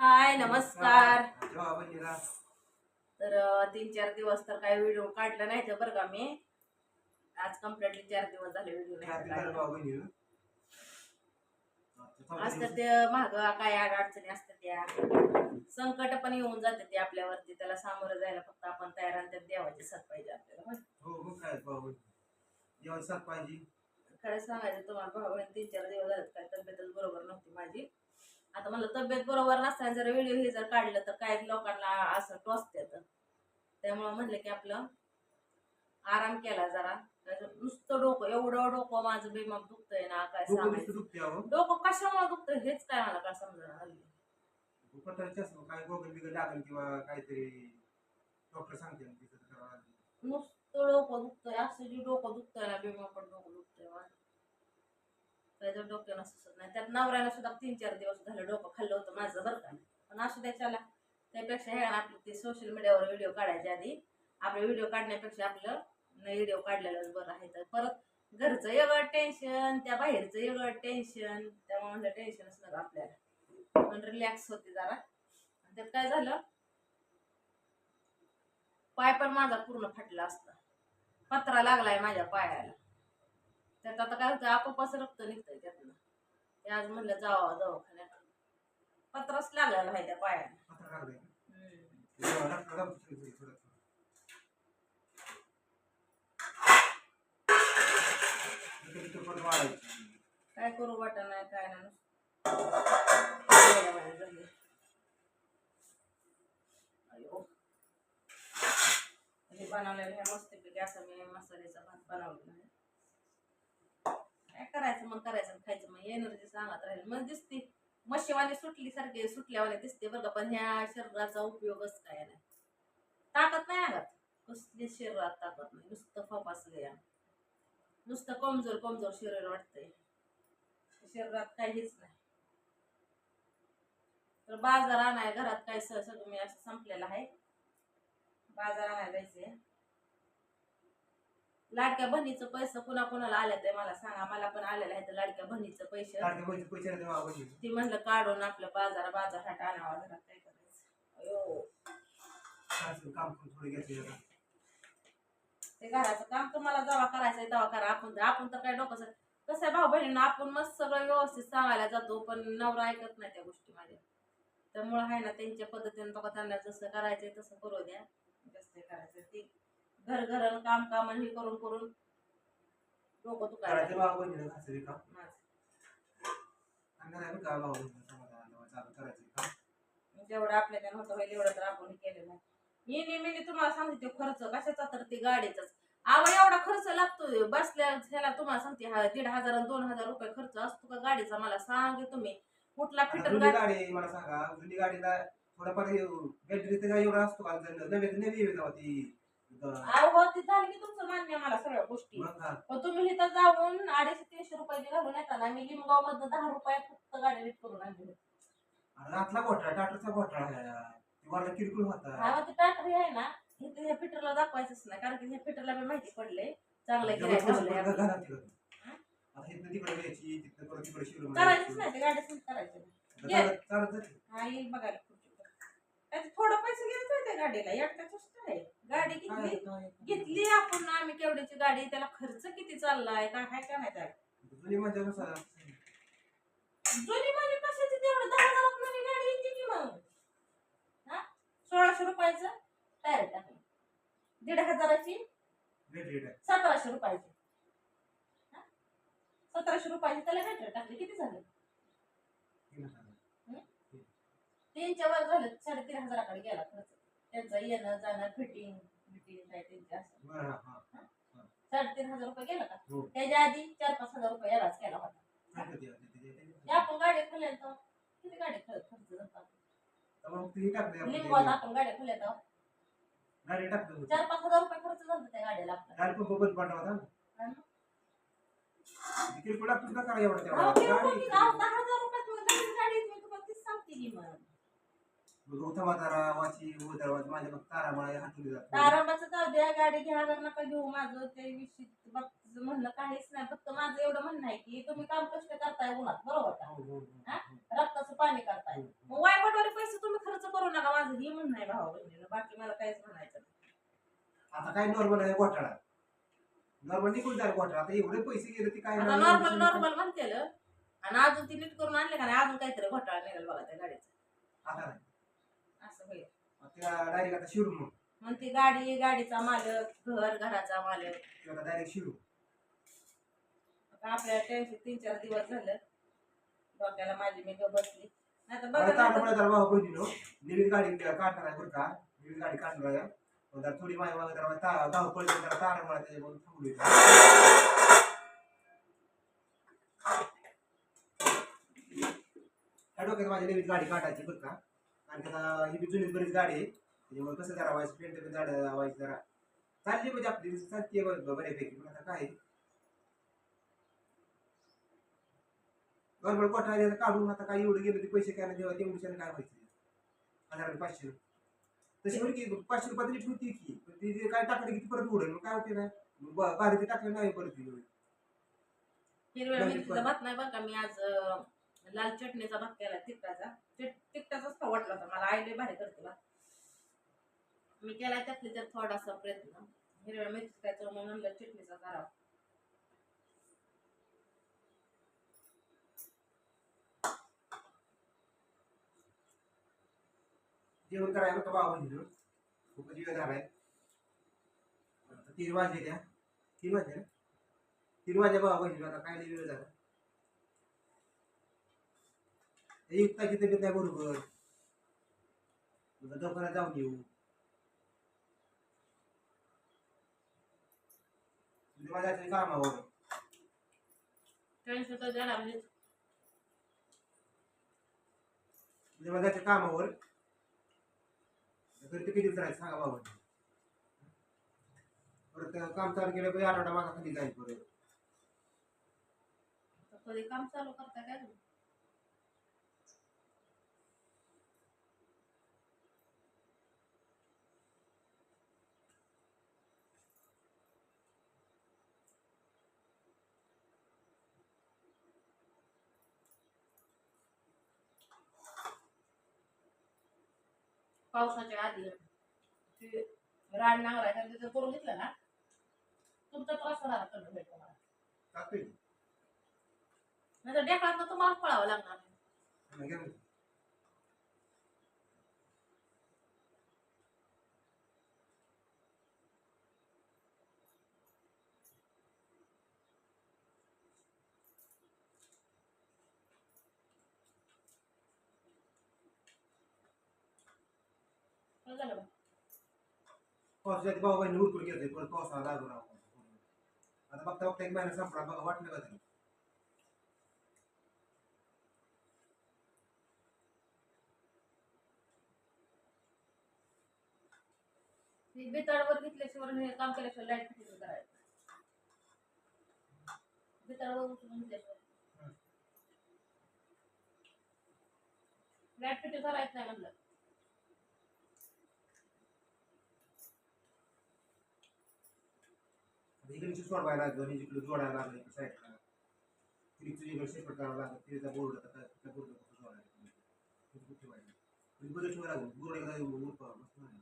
हाय नमस्कार. तर तीन चार दिवस तर काही व्हिडिओ काढला नाही तर बरं का मी. आज कम्प्लिटली चार दिवस झाले व्हिडिओ दिवस. ते माग काय आड अडचणी असतात त्या. संकट पण येऊन जाते ते आपल्यावरती. त्याला सामोरं जायला फक्त आपण तयार आणि त्यात देवाचे साथ पाहिजे आपल्याला. हो पाहिजे खरं सांगायचं तुम्हाला भाऊ तीन चार दिवस झाले काय तब्येतच बरोबर नव्हती माझी. आता मला तब्येत बरोबर नसताना जर व्हिडिओ हे जर काढलं तर काय लोकांना असं टोचतात त्यामुळं म्हणलं की आपलं आराम केला जरा. नुसतं डोकं एवढं डोकं माझं बेमाप दुखतंय ना काय डोकं सांगायचं. डोकं कशामुळे दुखतं हेच काय मला काय समजणार. नुसतं डोकं दुखतंय असं जे डोकं दुखतंय ना बेमापट डोकं दुखतंय माझं. त्याचं डोक्यानं सुचत नाही. त्यात नवऱ्याला सुद्धा तीन चार दिवस झालं डोकं खाल्लं होतं माझं बरं का पण असू द्या चला. त्यापेक्षा हे आपलं ते सोशल मीडियावर व्हिडिओ काढायच्या आधी आपले व्हिडिओ काढण्यापेक्षा आपलं व्हिडिओ काढलेलं बरं आहे. तर परत घरचं वेगळं टेन्शन त्या बाहेरचं वेगळं टेन्शन त्यामुळे म्हणलं टेन्शनच नका आपल्याला. पण रिलॅक्स होते जरा. त्यात काय झालं? पाय पण माझा पूर्ण फाटला असता. पत्रा लागलाय माझ्या पायाला. त्यात आता काय होतं आपोआपच रक्त निघतंय त्यातनं. ते आज म्हणलं जावं दवाखान्यात. पत्राच लागलेला आहे. त्या पायाला वाढायची. काय करू वाटत नाही काय नाही हे बनवलेलं हे मस्तपैकी असं मी मसाल्याचा भात बनवलेला आहे. करायचं मग करायचं आणि खायचं. मग एनर्जी सांगत राहील मग दिसते. मशीवाली सुटली सारखे सुटल्यावाले दिसते बरं का पण ह्या शरीराचा उपयोगच काय नाही. ताकद नाही आगात. कसली शरीरात ताकद नाही. नुसतं फपासले नुसतं कमजोर कमजोर शरीर वाटतंय. शरीरात काहीच नाही. तर बाजार आणाय घरात काय सगळं मी असं संपलेलं आहे. बाजार आणायला जायचंय. लाडक्या बहिणीचं पैसे कुणा कुणाला आले ते मला सांगा. मला पण आलेलं आहे तर लाडक्या बहिणीचं पैसे देवा. ती म्हणलं काढून आपलं बाजार बाजार हाट आणावा घरात काय करायचं? जरा. ते घराचं काम तुम्हाला जेव्हा करायचंय तेव्हा करा. आपण आपण तर काय डोकं कसं आहे भाऊ बहिणींना आपण मस्त सगळं व्यवस्थित सांगायला जातो पण नवरा ऐकत नाही त्या गोष्टी माझ्या. त्यामुळं आहे ना त्यांच्या पद्धतीने तो त्यांना जसं करायचंय तसं करू द्या. जास्त करायचं ते घर घर काम काम आणि हे करून करून डोकं दुखायला भाऊ बहिणीला घासायचं काम. माझं. आणि घराला का भाऊ बहिणीला चालू करायचं काम. जेवढं आपल्या त्यानं होतं होईल एवढं तर आपण केलं नाही. येणे मी तुम्हाला सांगते तो खर्च कशाचा तर ते गाडीचाच. आवड एवढा खर्च लागतोय. बसल्या ह्याला तुम्हाला सांगते हा दीड हजार आणि दोन हजार रुपये खर्च असतो का गाडीचा? मला सांगे तुम्ही. कुठला आता फिटर जुनी गाडी? गाडी मला सांगा. जुनी गाडीला थोडाफार बॅटरी एवढा असतो का? नव्हे तर नवी येते ती. अहो ती झाली की तुमचं मान्य मला सगळ्या गोष्टी? पण तुम्ही इथं जाऊन अडीचशे तीनशे रुपये घालून येता ना. मी लिमगाव मधनं दहा रुपयात फक्त गाडी नीट करून आणली होती. रातला घोटाळा टाटाचा घोटाळा वरला किरकोळ होता. हा ते टाटर आहे ना इथे ह्या फिटरला दाखवायचंच नाही. कारण की ह्या फिटरला मी माहिती पडले. चांगलं करायचंच नाही ते गाडीच करायचं. हा येईल बघायला. त्याचे थोडं पैसे होते त्या गाडीला. एकटा चेष्टा आहे. गाडी घेतली? घेतली आपण. आम्ही केवढीची गाडी त्याला खर्च किती चाललाय? काय हाय का नाही काय जुनी म्हणजे जुनी म्हणजे कशाची? तेवढं दहा हजारात नवी गाडी येते की मग? हा? सोळाशे रुपयाचं टायर टाकलं दीड हजाराची. सतराशे रुपयाची? सतराशे रुपयाची त्याला बॅटरी टाकली. किती झाले. तीनच्या वर झालं साडेतीन हजाराकडे गेला खर्च त्यांचं येणं जाणं फिटिंग फिटिंग काय त्यांचं असं बरं, हा, हा. साडेतीन हजार रुपये गेलं का हो. त्याच्या आधी चार पाच हजार रुपये यालाच केला होता काय करते आता ते- ते- ते- ते आपण गाडी खोल्या तर किती गाडी खर्च जातो आपण लिंबवात ते. आपण गाडी तर. चार पाच हजार रुपये खर्च झाला त्या गाडीला आपला गाडी पण बघत. हा किरकोळ टाकून का करा एवढं अहो, तेवढं? किरकोळ गाडी- किती? अहो, दहा हजार रुपयात मग नवीन गाडी मी तुम्हाला तीच सांगते की मग मग उतावा तारा वाची उतारा वाची माझ्या मग तारा मला हातून जात. तारांबाचं जाऊ द्या गाडी घ्या नका घेऊ माझं ते विषयी म्हणणं काहीच नाही. फक्त माझं एवढं म्हणणं आहे की तुम्ही काम कष्ट करताय उन्हात बरोबर का? हो, हो, हो. रक्ताचं पाणी करताय. मग वायपटवाले पैसे ही म्हणणं आहे भावा बहिणीनं. बाकी मला काहीच म्हणायचं नाही. आता काय नॉर्मल आहे घोटाळा? नॉर्मल निघून जाईल घोटाळा. आता एवढे पैसे गेले ते काय आता नॉर्मल नॉर्मल म्हणतेलं. आणि अजून ती नीट करून आणले का नाही? अजून काहीतरी घोटाळा निघेल बघा त्या गाडीचा. आता नाही. होईल. त्या डायरेक्ट आता शिरू मग. मग ती गाडी गाडीचा मालक घर घराचा मालक. डायरेक्ट शिरू. आता आपल्याला टेन्शन तीन चार दिवस झालं. डोक्याला माझी मी गं बसली. नाही तर अरे बघा तारमुळे नाही तर- जरा भाऊ बहिणीनो नवीन गाडी काढणार आहे बरं का. नवीन गाडी काढणार आहे. पण जरा थोडी मागे मागे जरा ता- धावपळ येते, जरा तारमुळे त्याच्याकडून थांबली ह्या डोक्यात माझी नवीन गाडी काढायची बरं का. आणि आता ही बी जुनी बरीच गाडी आहे त्याच्यामुळे कसं जरा व्हायचं पेंट झाड व्हायचं जरा चालली म्हणजे आपली चालते बऱ्यापैकी पण आता काय गडबड कोठा काढून आता काय एवढं गेलं ते पैसे काय नाही तेवढ्याने काय व्हायचं? हजार पाचशे तशी म्हणजे की पाचशे रुपयात नीट होती की पण ती जे काय टाकलं की परत उडेल मग काय होते ना बाहेर ते टाकलं नाही परत हिरव्या मिरचीचा भात नाही बघा मी आज लाल चटणीचा भात केला तिखटाचा. तिख- तिखटाचाच खाऊ वाटला होता. मला आईले भारी करते भात मी केला त्यातले त्यात थोडासा प्रयत्न. हिरव्या मिरची काय चव म्हणून म्हणलं चटणीचा करावा. जेवण करायला का बाबा खूप खूपच वेळ झालाय. तीन वाजले त्या तीन वाजले तीन वाजले बाबा आता काय नाही वेळ झाला? युक्ताची तब्येत नाही बरोबर आता दवाखान्यात जाऊन येऊ. जायचं कामावर. म्हणजे जायचं कामावर. तरी ते किती सांगा बाबा परत काम चालू केलं पाहिजे आठवडा माझा खाली जाईल परत. कधी काम चालू करता काय पावसाच्या आधी ते रान नांगरायचा तिथं करून घेतलं ना तुमचा त्रास होणार कमी होईल तुम्हाला. टाकतोय नाही तर डेकळात तुम्हाला पळावं लागणार. नाही का? काय झालं बा? पावसाच्या बाबा बहिणी उरकून घेतोय परत पावसाळा लागू राहू आता बघता बघता एक महिना संपला बघा वाटलं का तरी ती बिताळवर घेतल्याशिवाय हे काम केल्याशिवाय लाइट फिटिंग करायचं बिताळवर उचलून घेतल्याशिवाय लाइट फिटिंग करायचं नाही म्हणलं आता इकडे सोडवायला आणि इकडे जोडायला लागलं इकडे साईडला तिकडे तुझ्याकडे सेपरेट करावं लागलं तिचा बोर्ड त्या बोर्ड कसं जोडायला तिथे कुठे ठेवायचं म्हणजे बदल ठेवायला लागलं बोर्ड एकदा उरका मस्त नाही.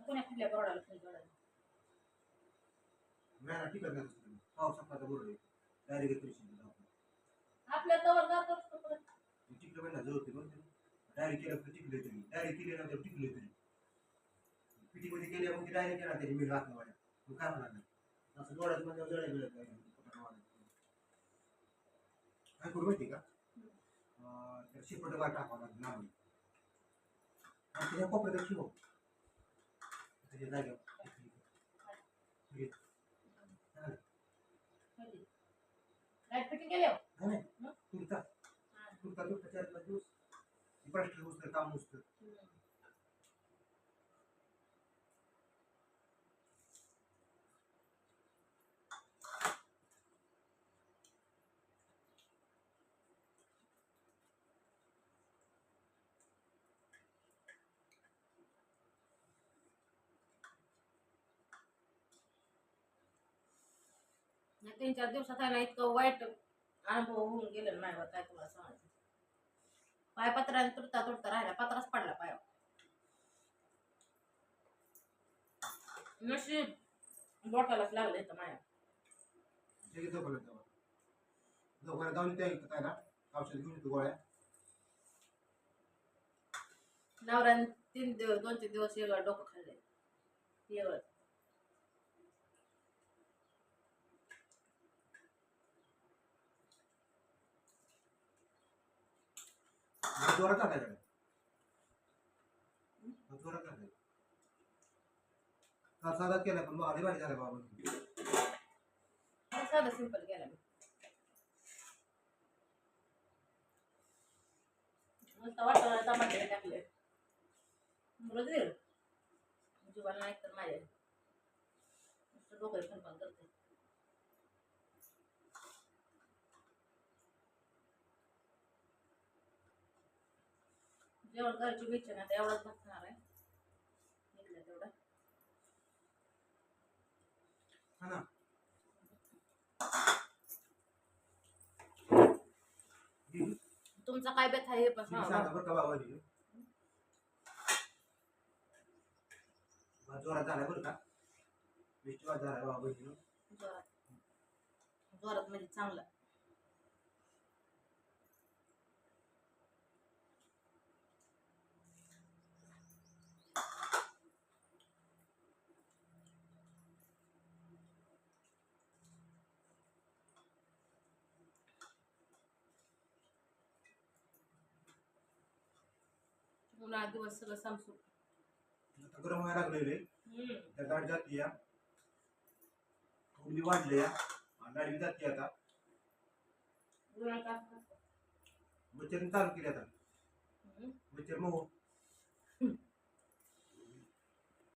कोण्या कुठल्या बोर्डाला खाली जोडायचं नाही ना टिकत नाही तसं. पावसाचा बोर्ड आहे डायरेक्ट पैसे आपल्या तवर जातोच तो परत. टिकलं पाहिजे ना जवळ बघ डायरेक्ट केलं तर टिकले तरी डायरेक्ट केले ना तर टिकले तरी पिटी मध्ये केले मग डायरेक्ट केला तरी मी राखलं काय असं जोडायचं म्हणजे जोडायला काय करू माहिती का तर शिपट वर टाकावं लागेल लांबी आणि त्याच्या कोपऱ्यात शिव त्याच्या जागेवर तुरता तुरता तुरता चार पाच दिवस ब्रष्ट उचल काम उचल तीन चार दिवसात आहे ना इतकं वाईट अनुभव होऊन गेलेलं नाही काय तुम्हाला सांगायचं. पाय पत्राने तुटता तुटता राहिला पत्राच पडला पायावर. नशीब बोटालाच लागलं इथं माया. दोघांना जाऊन त्या इथं काय ना औषध घेऊन येतो गोळ्या. नवऱ्याने तीन दिवस दोन तीन दिवस वेगळं डोकं खाल्ले वेगळं जोरात टाकाय जोरात हा साधा केला पण भारी भारी झाला बाबा. साधा सिंपल केलं मी. नुसतं टमाटे टाकले. मुलं दिलं जीवाला नाही तर माझ्या. नुसतं डोकं फनफन करते. जेवण करायची इच्छा नाही आता एवढंच भात खाणार आहे. निघलं तेवढं. हा ना? तुमचा काय बेत आहे हे पण तिने सांगा. सांगा बरं का जोरात झाला बरं का? विश्वास झाला जोरात म्हणजे चांगलं. उन्हाळा दिवस सगळं समसून आता गरम व्हायला लागलेले हम्म. त्या गाडी जाते या. थोडी वाढले या. गाडी जाते आता. उन्हाळा चालू केली आता. हम्म. मच्छर मग